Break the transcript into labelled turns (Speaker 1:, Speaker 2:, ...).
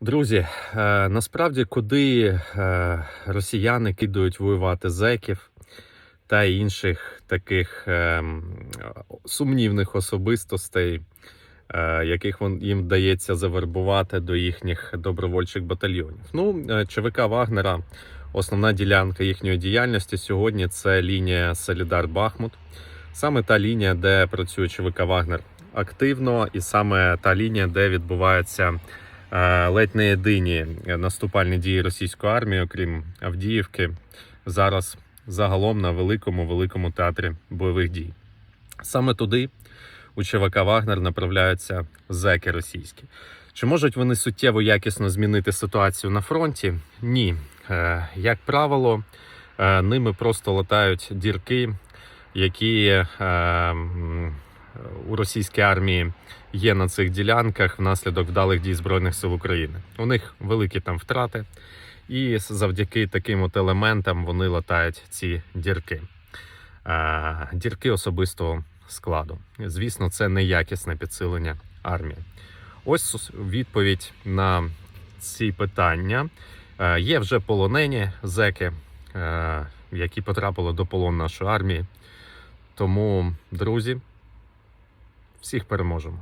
Speaker 1: Друзі, е, насправді, куди е, росіяни кидають воювати зеків та інших таких е, сумнівних особистостей, е, яких їм вдається завербувати до їхніх добровольчих батальйонів. Ну, ЧВК Вагнера, основна ділянка їхньої діяльності сьогодні це лінія Солідар Бахмут. Саме та лінія, де працює ЧВК Вагнер активно, і саме та лінія, де відбувається ледь не єдині наступальні дії російської армії, окрім Авдіївки, зараз загалом на великому великому театрі бойових дій. Саме туди у ЧВК Вагнер направляються зеки російські. Чи можуть вони суттєво якісно змінити ситуацію на фронті? Ні. Е, Як правило, е, ними просто латають дірки, які е, російській армії є на цих ділянках внаслідок вдалих дій Збройних сил України. У них великі там втрати, і завдяки таким от елементам вони латають ці дірки. Дірки особистого складу. Звісно, це неякісне підсилення армії. Ось відповідь на ці питання. Є вже полонені зеки, які потрапили до полону нашої армії. Тому, друзі, Всіх переможемо.